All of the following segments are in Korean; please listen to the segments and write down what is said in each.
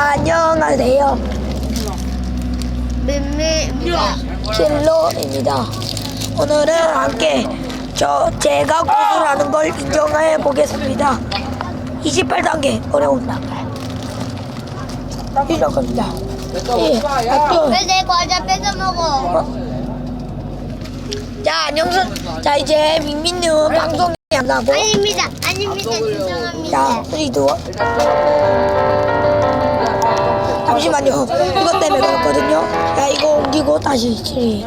안녕하세요. 민미입니다. 킬러입니다. 오늘은 함께 저 제가 고수라는 걸 인정해 보겠습니다. 28단계 어려운 단계. 시작합니다. 예, 학교. 왜내 과자 뺏어 먹어? 자, 안녕선. 자, 이제 민민은 방송에 안 나고. 아닙니다. 아닙니다. 죄송합니다. 자, 우리도. 잠시만요. 이것 때문에 그렇거든요. 야, 이거 옮기고 다시 칠이.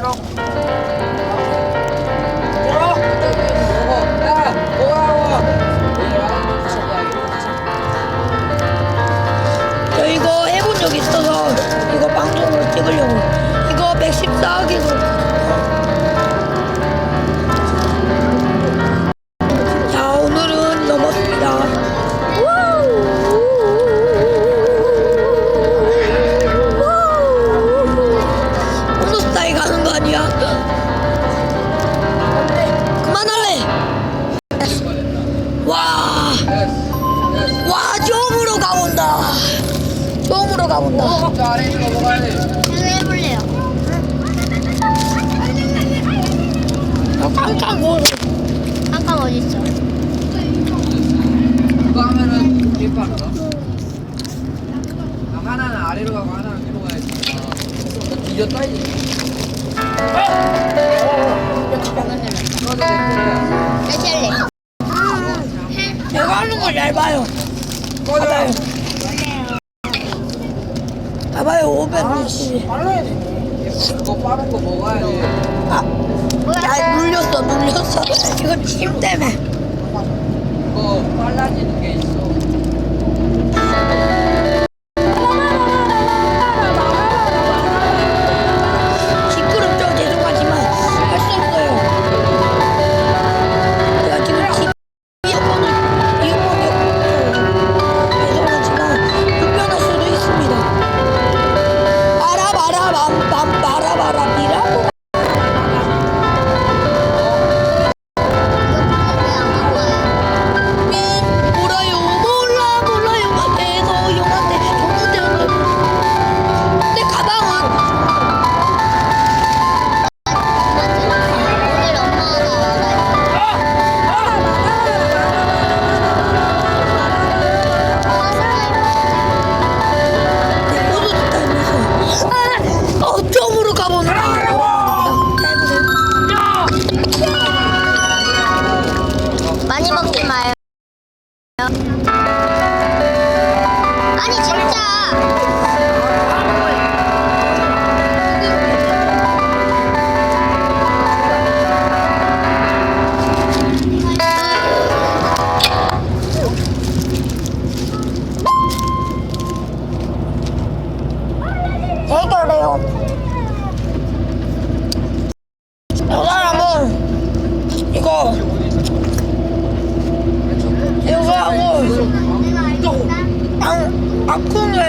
가본다. 저는 해볼래요. 깜깜 거 깜깜 어딨어? 그거 하면은 개빠르다. 하나는 아래로 가고 하나는 위로 가야지. 뒤졌다 이제. 그거도 내 거야. 다시 할래. 내가 하는 걸잘 봐요. 꺼져. 봐봐요, 560. 그거 빠른 거 먹어야지. 아, 야, 눌렸어, 눌렸어. 이거 팀 때문에. 그거 빨라지는 게 있어. 안 아크게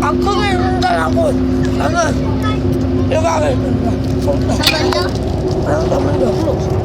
아크게 운전하고 저는 이거 하겠습니다 잠깐만요. 잠깐만요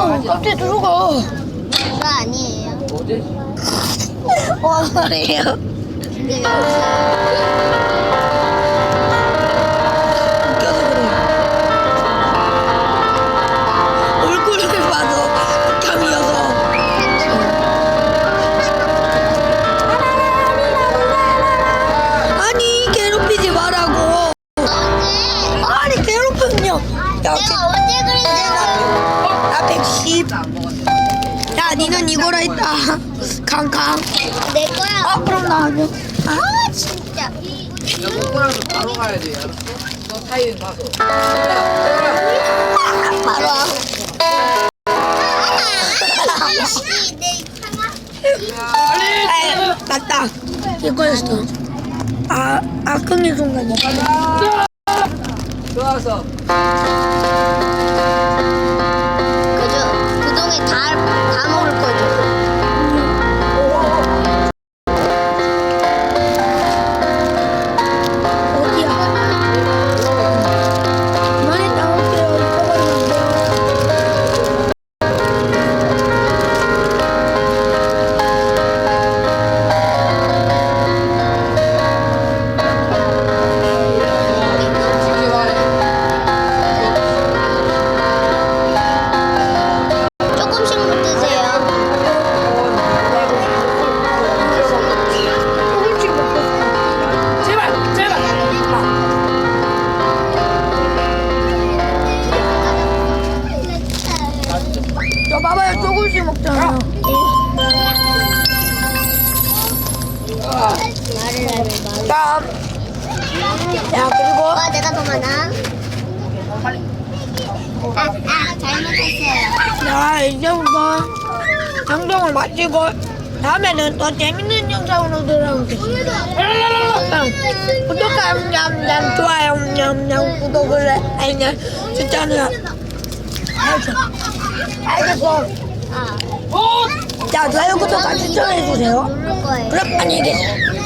어가, 갑자기 들어가. 그거 아니에요. 어제 와, 말이에요. 근데 여기서 웃겨서 그래요. 얼굴을 봐도 극혐이어서. 아니, 괴롭히지 말라고. 언제? 아니, 괴롭히면요. 야, 내가 그랬냐고. 나 110. 안 먹었어. 야, 니는 이거라 했다. 캉캉. 내 거야. 아, 그럼 나 아니야. 아, 아 진짜. 야, 먹고나서 바로 가야 돼. 알았어? 너 타이밍 봐서. 바로. 하나. 아, 맞다. 이거였어. 아, 아, 끊긴 순간이야. 좋아서. 다, 다 먹을 거죠. 봐봐요. 조금씩 먹잖아요. 말을 야, 그리고 와 내가 더 많아. 아, 아 잘못했어요. 자, 이제부터 방송을 마치고 다음에는 더 재밌는 영상으로 돌아오겠습니다. 응. 구독과 냠냠 좋아요 냠냠 구독을 해 아니냐 추천을 알겠어 알겠어 아. 자 좋아요 구독과 추천해 주세요 누를 거예요. 그럼 안녕히 계세요